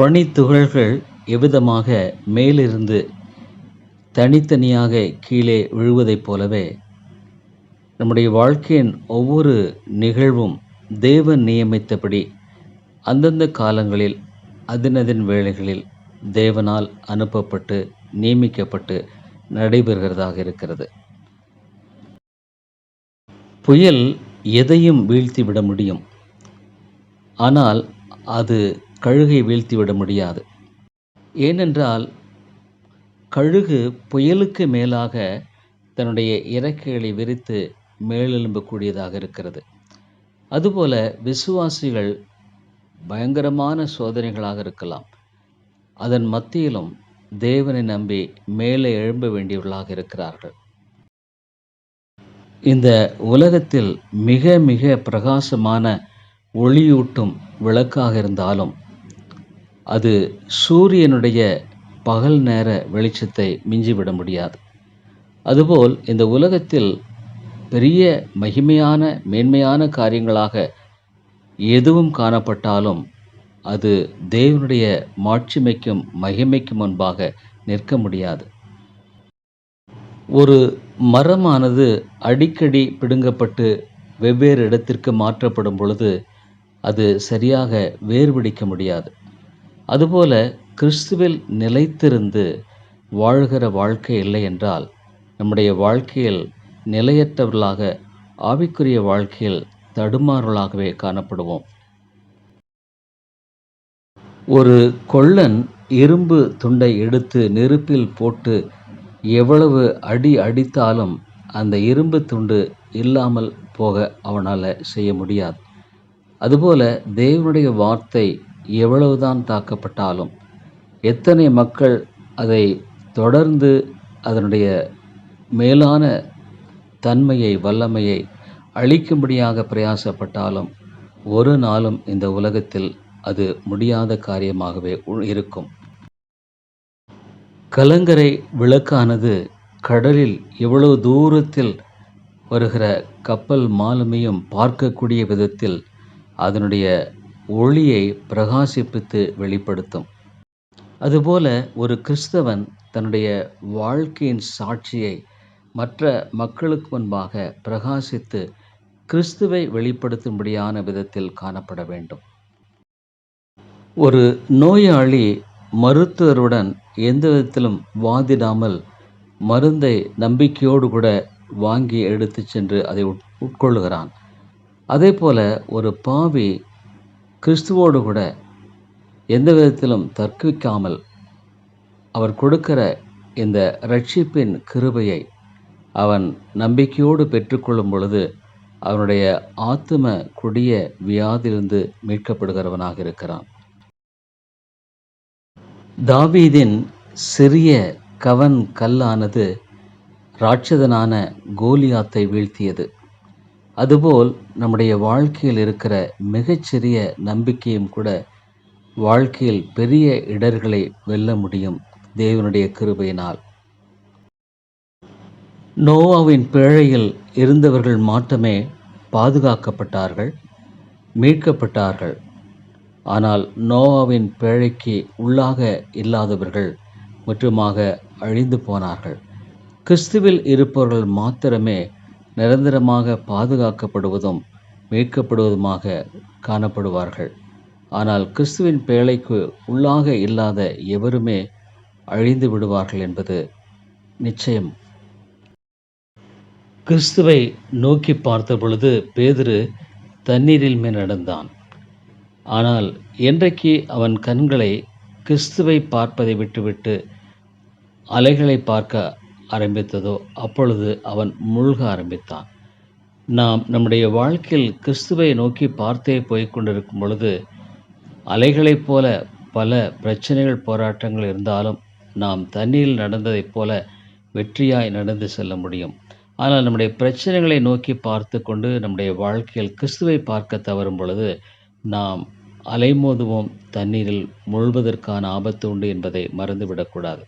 பனித்துகள்கள் எவ்விதமாக மேலிருந்து தனித்தனியாக கீழே விழுவதைப் போலவே நம்முடைய வாழ்க்கையின் ஒவ்வொரு நிகழ்வும் தேவன் நியமித்தபடி அந்தந்த காலங்களில் அதினதின் வேளைகளில் தேவனால் அனுப்பப்பட்டு நியமிக்கப்பட்டு நடைபெறுகிறதாக இருக்கிறது. புயல் எதையும் வீழ்த்திவிட முடியும். ஆனால் அது கழுகை வீழ்த்திவிட முடியாது. ஏனென்றால் கழுகு புயலுக்கு மேலாக தன்னுடைய இறக்கைகளை விரித்து மேலெழும்பக்கூடியதாக இருக்கிறது. அதுபோல விசுவாசிகள் பயங்கரமான சோதனைகளாக இருக்கலாம். அதன் மத்தியிலும் தேவனை நம்பி மேலே எழும்ப வேண்டியவர்களாக இருக்கிறார்கள். இந்த உலகத்தில் மிக மிக பிரகாசமான ஒளியூட்டும் விளக்காக இருந்தாலும் அது சூரியனுடைய பகல் நேர வெளிச்சத்தை மிஞ்சிவிட முடியாது. அதுபோல் இந்த உலகத்தில் பெரிய மகிமையான மேன்மையான காரியங்களாக எதுவும் காணப்பட்டாலும் அது தேவனுடைய மாட்சிமைக்கும் மகிமைக்கும் முன்பாக நிற்க முடியாது. ஒரு மரமானது அடிக்கடி பிடுங்கப்பட்டு வெவ்வேறு இடத்திற்கு மாற்றப்படும் பொழுது அது சரியாக வேர்பிடிக்க முடியாது. அதுபோல கிறிஸ்துவில் நிலைத்திருந்து வாழ்கிற வாழ்க்கை இல்லை என்றால் நம்முடைய வாழ்க்கையில் நிலையற்றவர்களாக ஆவிக்குரிய வாழ்க்கையில் தடுமாறலாகவே காணப்படுவோம். ஒரு கொள்ளன் இரும்பு துண்டை எடுத்து நெருப்பில் போட்டு எவ்வளவு அடி அடித்தாலும் அந்த இரும்பு துண்டு இல்லாமல் போக அவனால் செய்ய முடியாது. அதுபோல தேவனுடைய வார்த்தை எவ்வளவுதான் தாக்கப்பட்டாலும் எத்தனை மக்கள் அதை தொடர்ந்து அதனுடைய மேலான தன்மையை வல்லமையை அழிக்கும்படியாக பிரயாசப்பட்டாலும் ஒரு நாளும் இந்த உலகத்தில் அது முடியாத காரியமாகவே இருக்கும். கலங்கரை விளக்கானது கடலில் எவ்வளவு தூரத்தில் வருகிற கப்பல் மாலுமியும் பார்க்கக்கூடிய விதத்தில் அதனுடைய ஒளியை பிரகாசிப்பித்து வெளிப்படுத்தும். அதுபோல ஒரு கிறிஸ்தவன் தன்னுடைய வாழ்க்கையின் சாட்சியை மற்ற மக்களுக்கு முன்பாக பிரகாசித்து கிறிஸ்துவை வெளிப்படுத்தும்படியான விதத்தில் காணப்பட வேண்டும். ஒரு நோயாளி மருத்துவருடன் எந்த விதத்திலும் வாதிடாமல் மருந்தை நம்பிக்கையோடு கூட வாங்கி எடுத்துச் சென்று அதை உட்- உட்கொள்ளுகிறான். அதே போல ஒரு பாவி கிறிஸ்துவோடு கூட எந்த விதத்திலும் தர்க்கிக்காமல் அவர் கொடுக்கிற இந்த ரட்சிப்பின் கிருபையை அவன் நம்பிக்கையோடு பெற்றுக்கொள்ளும் பொழுது அவனுடைய ஆத்தும கொடிய வியாதிலிருந்து மீட்கப்படுகிறவனாக இருக்கிறான். தாவீதின் சிறிய கவன் கல்லானது ராட்சதனான கோலியாத்தை வீழ்த்தியது. அதுபோல் நம்முடைய வாழ்க்கையில் இருக்கிற மிகச்சிறிய நம்பிக்கையும் கூட வாழ்க்கையில் பெரிய இடர்களை வெல்ல முடியும் தேவனுடைய கிருபையினால். நோவாவின் பேழையில் இருந்தவர்கள் மாட்டமே பாதுகாக்கப்பட்டார்கள் மீட்கப்பட்டார்கள். ஆனால் நோவாவின் பேழைக்கு உள்ளாக இல்லாதவர்கள் முற்றுமாக அழிந்து போனார்கள். கிறிஸ்துவில் இருப்பவர்கள் மாத்திரமே நிரந்தரமாக பாதுகாக்கப்படுவதும் மீட்கப்படுவதுமாக காணப்படுவார்கள். ஆனால் கிறிஸ்துவின் பேழைக்கு உள்ளாக இல்லாத எவருமே அழிந்து விடுவார்கள் என்பது நிச்சயம். கிறிஸ்துவை நோக்கி பார்த்த பொழுது பேதுரு தண்ணீரில் மேல் நடந்தான். ஆனால் என்றைக்கு அவன் கண்களை கிறிஸ்துவை பார்ப்பதை விட்டுவிட்டு அலைகளை பார்க்க ஆரம்பித்ததோ அப்பொழுது அவன் மூழ்க ஆரம்பித்தான். நாம் நம்முடைய வாழ்க்கையில் கிறிஸ்துவை நோக்கி பார்த்தே போய்க் கொண்டிருக்கும் பொழுது அலைகளைப் போல பல பிரச்சனைகள் போராட்டங்கள் இருந்தாலும் நாம் தண்ணீரில் நடந்ததைப் போல வெற்றியாய் நடந்து செல்ல முடியும். ஆனால் நம்முடைய பிரச்சனைகளை நோக்கி பார்த்து கொண்டு நம்முடைய வாழ்க்கையில் கிறிஸ்துவை பார்க்க தவறும் பொழுது நாம் அலைமோதுவோம் தண்ணீரில் முழுவதற்கான ஆபத்து உண்டு என்பதை மறந்துவிடக்கூடாது